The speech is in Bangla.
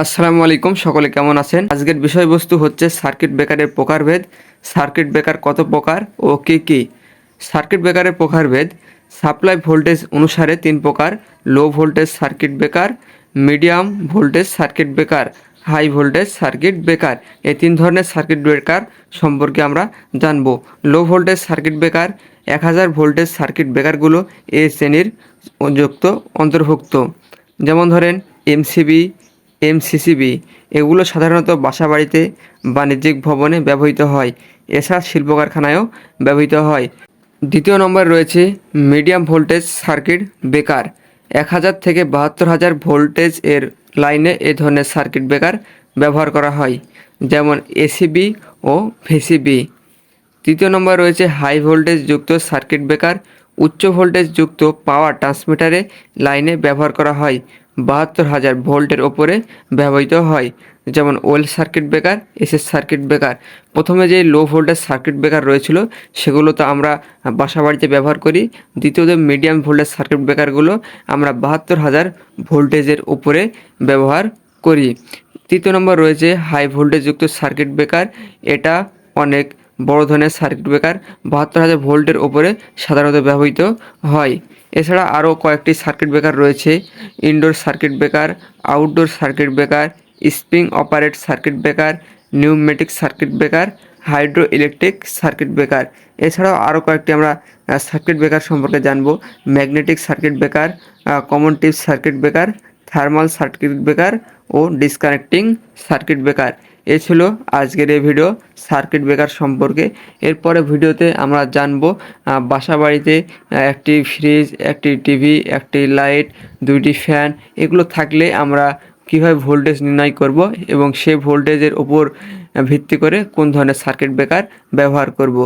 আসসালামু আলাইকুম, সকলে কেমন আছেন? আজকের বিষয়বস্তু হচ্ছে সার্কিট ব্রেকারের প্রকারভেদ। সার্কিট ব্রেকার কত প্রকার ও কী কী? সার্কিট ব্রেকারের প্রকারভেদ, সাপ্লাই ভোল্টেজ অনুসারে তিন প্রকার, low voltage circuit breaker, medium voltage circuit breaker, high voltage circuit breaker. এই তিন ধরনের সার্কিট ব্রেকার সম্পর্কে আমরা জানব। লো ভোল্টেজ সার্কিট ব্রেকার, এক হাজার ভোল্টেজ সার্কিট ব্রেকারগুলো এ শ্রেণির যুক্ত, অন্তর্ভুক্ত। যেমন ধরেন, এমসিবি এমসিসিবি, এগুলো সাধারণত বাসাবাড়িতে বাণিজ্যিক ভবনে ব্যবহৃত হয়। এছাড়া শিল্প কারখানায়ও ব্যবহৃত হয়। দ্বিতীয় নম্বর রয়েছে মিডিয়াম ভোল্টেজ সার্কিট বেকার। এক হাজার থেকে বাহাত্তর হাজার ভোল্টেজ এর লাইনে এ ধরনের সার্কিট ব্রেকার ব্যবহার করা হয়, যেমন এসিবি ও ভিসিবি। তৃতীয় নম্বর রয়েছে হাই ভোল্টেজ যুক্ত সার্কিট ব্রেকার উচ্চ ভোল্টেজ যুক্ত পাওয়ার ট্রান্সমিটারে লাইনে ব্যবহার করা হয়। বাহাত্তর হাজার ভোল্টের ওপরে ব্যবহৃত হয়। যেমন oil circuit breaker SS circuit breaker. প্রথমে যে লো ভোল্টেজ সার্কিট ব্রেকার রয়েছিল, সেগুলো তো আমরা বাসা বাড়িতে ব্যবহার করি। দ্বিতীয়ত মিডিয়াম ভোল্টেজ সার্কিট ব্রেকারগুলো আমরা বাহাত্তর হাজার ভোল্টেজের উপরে ব্যবহার করি। তৃতীয় নম্বর রয়েছে হাই ভোল্টেজযুক্ত সার্কিট ব্রেকার। এটা অনেক বড় ধরনের সার্কিট ব্রেকার বাহাত্তর হাজার ভোল্টের ওপরে সাধারণত ব্যবহৃত হয়। এছাড়া আরও কয়েকটি সার্কিট ব্রেকার রয়েছে। Indoor circuit breaker outdoor circuit breaker spring operate circuit breaker pneumatic circuit breaker hydroelectric circuit breaker এছাড়াও আরও কয়েকটি আমরা সার্কিট ব্রেকার সম্পর্কে জানব। Magnetic circuit breaker common tip circuit breaker thermal circuit breaker ও ডিসকানেক্টিং সার্কিট ব্রেকার এ ছিল আজকের এই ভিডিও সার্কিট ব্রেকার সম্পর্কে। এরপরে ভিডিওতে আমরা জানব বাসা বাড়িতে একটি ফ্রিজ একটি টিভি একটি লাইট দুইটি ফ্যান এগুলো থাকলে আমরা কীভাবে ভোল্টেজ নির্ণয় করব এবং সেই ভোল্টেজের ওপর ভিত্তি করে কোন ধরনের সার্কিট ব্রেকার ব্যবহার করব।